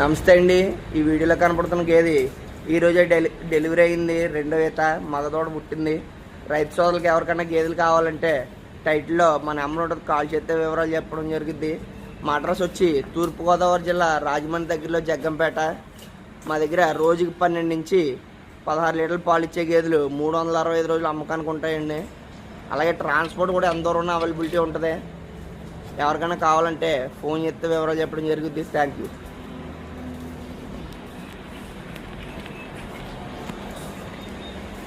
నమస్తే అండి. ఈ వీడియోలో కనపడుతున్న గేది ఈరోజే డెలి డెలివరీ అయింది రెండో ఈత మగదోడ పుట్టింది. రైతు సోదరులకు ఎవరికైనా గేదెలు కావాలంటే టైటిల్లో మన నెంబర్ ఉంటుంది కాల్ చేస్తే వివరాలు చెప్పడం జరిగింది మా అడ్రస్ వచ్చి తూర్పుగోదావరి జిల్లా రాజమండ్రి దగ్గరలో జగ్గంపేట. మా దగ్గర రోజుకి పన్నెండు నుంచి పదహారు లీటర్లు పాలు ఇచ్చే గేదెలు మూడు వందల అరవై ఐదు రోజులు అమ్మకానికి ఉంటాయండి. అలాగే ట్రాన్స్పోర్ట్ కూడా ఎంత దూరం అవైలబిలిటీ ఉంటుంది. ఎవరికైనా కావాలంటే ఫోన్ చేస్తే వివరాలు చెప్పడం జరుగుద్ది. Thank you